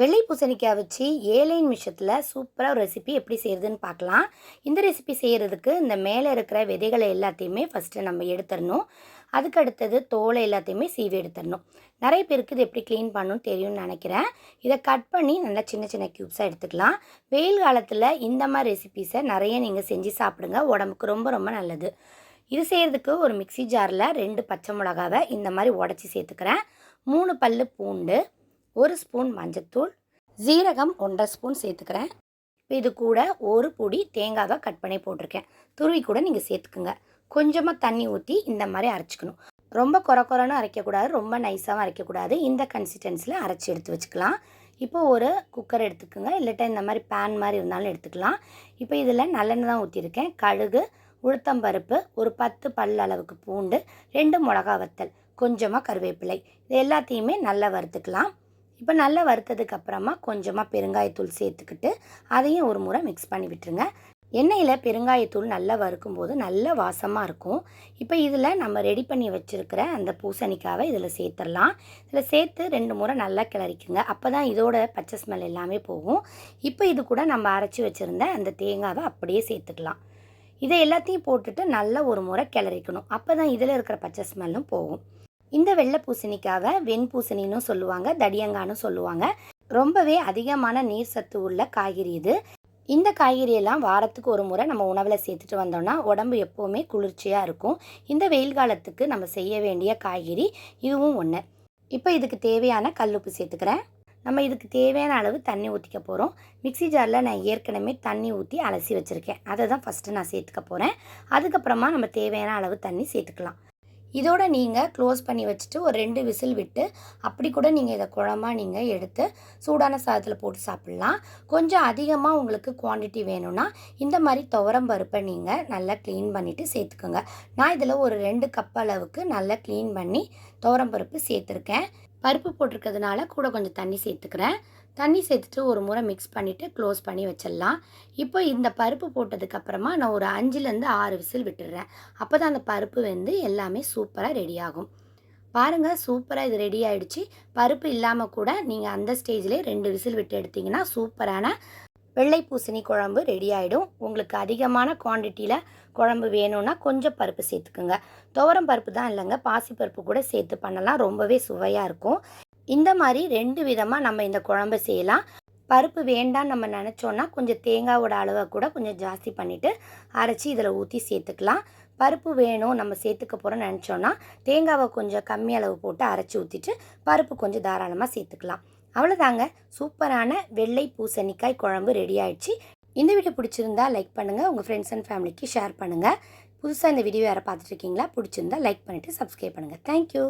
வெள்ளை பூசணிக்காய் வச்சு ஏழை நிமிஷத்தில் சூப்பராக ஒரு ரெசிபி எப்படி செய்கிறதுன்னு பார்க்கலாம். இந்த ரெசிபி செய்கிறதுக்கு இந்த மேலே இருக்கிற விதைகளை எல்லாத்தையுமே ஃபஸ்ட்டு நம்ம எடுத்துடணும். அதுக்கு அடுத்தது தோலை எல்லாத்தையுமே சீவி எடுத்துடணும். நிறைய பேருக்கு இது எப்படி க்ளீன் பண்ணணும்னு தெரியும்னு நினைக்கிறேன். இதை கட் பண்ணி நல்லா சின்ன சின்ன க்யூப்ஸாக எடுத்துக்கலாம். வெயில் காலத்தில் இந்த மாதிரி ரெசிபிஸை நிறைய நீங்கள் செஞ்சு சாப்பிடுங்க. உடம்புக்கு ரொம்ப ரொம்ப நல்லது. இது செய்கிறதுக்கு ஒரு மிக்ஸி ஜாரில் ரெண்டு பச்சை மிளகாவை இந்த மாதிரி உடச்சி சேர்த்துக்கிறேன். மூணு பல்லு பூண்டு ஒரு ஸ்பூன் மஞ்சத்தூள் ஜீரகம் ஒன்றரை ஸ்பூன் சேர்த்துக்கிறேன். இப்போ இது கூட ஒரு பொடி தேங்காவை கட் பண்ணி போட்டிருக்கேன். துருவி கூட நீங்கள் சேர்த்துக்குங்க. கொஞ்சமாக தண்ணி ஊற்றி இந்த மாதிரி அரைச்சிக்கணும். ரொம்ப குறை குறைன்னு அரைக்கக்கூடாது ரொம்ப நைஸாகவும் அரைக்கக்கூடாது. இந்த கன்சிஸ்டன்சியில் அரைச்சி எடுத்து வச்சுக்கலாம். இப்போ ஒரு குக்கர் எடுத்துக்கோங்க. இல்லட்டா இந்த மாதிரி பேன் மாதிரி இருந்தாலும் எடுத்துக்கலாம். இப்போ இதில் நல்லெண்ணெய் தான் ஊற்றிருக்கேன் கழுகு உளுத்தம்பருப்பு ஒரு பத்து பல் அளவுக்கு பூண்டு ரெண்டு மிளகா வத்தல் கொஞ்சமாக கருவேப்பிலை. இது எல்லாத்தையுமே நல்லா வறுத்துக்கலாம். இப்போ நல்லா வறுத்ததுக்கு அப்புறமா கொஞ்சமாக பெருங்காயத்தூள் சேர்த்துக்கிட்டு அதையும் ஒரு முறை மிக்ஸ் பண்ணி விட்டுருங்க. எண்ணெயில் பெருங்காயத்தூள் நல்லா வறுக்கும் போது நல்ல வாசமாக இருக்கும். இப்போ இதில் நம்ம ரெடி பண்ணி வச்சுருக்கிற அந்த பூசணிக்காவை இதில் சேர்த்துடலாம். இதில் சேர்த்து ரெண்டு முறை நல்லா கிளறிக்குங்க. அப்போ தான் இதோட பச்சை ஸ்மெல் எல்லாமே போகும். இப்போ இது கூட நம்ம அரைச்சி வச்சுருந்த அந்த தேங்காவை அப்படியே சேர்த்துக்கலாம். இதை எல்லாத்தையும் போட்டுட்டு நல்லா ஒரு முறை கிளறிக்கணும். அப்போ தான் இதில் இருக்கிற பச்சை ஸ்மெல்லும் போகும். இந்த வெள்ளை பூசணிக்காவை வெண்பூசணின்னு சொல்லுவாங்க தடியங்கான்னு சொல்லுவாங்க. ரொம்பவே அதிகமான நீர் சத்து உள்ள காய்கறி இது. இந்த காய்கறியெல்லாம் வாரத்துக்கு ஒரு முறை நம்ம உணவில் சேர்த்துட்டு வந்தோம்னா உடம்பு எப்போவுமே குளிர்ச்சியாக இருக்கும். இந்த வெயில் காலத்துக்கு நம்ம செய்ய வேண்டிய காய்கறி இதுவும் ஒன்று இப்போ இதுக்கு தேவையான கல்லுப்பு சேர்த்துக்கிறேன். நம்ம இதுக்கு தேவையான அளவு தண்ணி ஊற்றிக்க போகிறோம் மிக்ஸி ஜாரில் நான் ஏற்கனவே தண்ணி ஊற்றி அலசி வச்சுருக்கேன். அதை தான் ஃபஸ்ட்டு நான் சேர்த்துக்க போகிறேன் அதுக்கப்புறமா நம்ம தேவையான அளவு தண்ணி சேர்த்துக்கலாம். இதோட நீங்கள் க்ளோஸ் பண்ணி வச்சுட்டு ஒரு ரெண்டு விசில் விட்டு அப்படி கூட நீங்கள் இதை குழம்பா நீங்கள் எடுத்து சூடான சாதத்தில் போட்டு சாப்பிட்லாம். கொஞ்சம் அதிகமாக உங்களுக்கு குவான்டிட்டி வேணும்னா இந்த மாதிரி துவரம் பருப்பை நீங்கள் நல்லா க்ளீன் பண்ணிவிட்டு சேர்த்துக்கோங்க. நான் இதில் ஒரு ரெண்டு கப் அளவுக்கு நல்லா க்ளீன் பண்ணி துவரம் பருப்பு சேர்த்துருக்கேன். பருப்பு போட்டிருக்கிறதுனால கூட கொஞ்சம் தண்ணி சேர்த்துக்கிறேன். தண்ணி சேர்த்துட்டு ஒரு முறை மிக்ஸ் பண்ணிவிட்டு க்ளோஸ் பண்ணி வச்சிடலாம். இப்போ இந்த பருப்பு போட்டதுக்கப்புறமா நான் ஒரு அஞ்சுலேருந்து ஆறு விசில் விட்டுடுறேன். அப்போ தான் அந்த பருப்பு வந்து எல்லாமே சூப்பராக ரெடி ஆகும். பாருங்கள் சூப்பராக இது ரெடி ஆகிடுச்சு பருப்பு இல்லாமல் கூட நீங்கள் அந்த ஸ்டேஜ்லேயே ரெண்டு விசில் விட்டு எடுத்திங்கன்னா சூப்பரான வெள்ளை பூசணி குழம்பு ரெடி ஆகிடும் உங்களுக்கு அதிகமான குவான்டிட்டியில் குழம்பு வேணும்னா கொஞ்சம் பருப்பு சேர்த்துக்குங்க. துவரம் பருப்பு தான் இல்லைங்க. பாசிப்பருப்பு கூட சேர்த்து பண்ணலாம். ரொம்பவே சுவையாக இருக்கும். இந்த மாதிரி ரெண்டு விதமாக நம்ம இந்த குழம்பு செய்யலாம். பருப்பு வேண்டான்னு நம்ம நினச்சோன்னா கொஞ்சம் தேங்காவோட அளவை கூட கொஞ்சம் ஜாஸ்தி பண்ணிவிட்டு அரைச்சி இதில் ஊற்றி சேர்த்துக்கலாம். பருப்பு வேணும் நம்ம சேர்த்துக்க போகிறோம் நினச்சோன்னா தேங்காவை கொஞ்சம் கம்மி அளவு போட்டு அரைச்சி ஊற்றிட்டு பருப்பு கொஞ்சம் தாராளமாக சேர்த்துக்கலாம். அவ்வளோதாங்க சூப்பரான வெள்ளை பூசணிக்காய் குழம்பு ரெடி ஆயிடுச்சு. இந்த வீடியோ பிடிச்சிருந்தா லைக் பண்ணுங்கள் உங்கள் ஃப்ரெண்ட்ஸ் அண்ட் ஃபேமிலிக்கு ஷேர் பண்ணுங்கள் புதுசாக இந்த வீடியோ யாரை பார்த்துட்ருக்கீங்களா பிடிச்சிருந்தா லைக் பண்ணிவிட்டு சப்ஸ்கிரைப் பண்ணுங்கள் தேங்க்யூ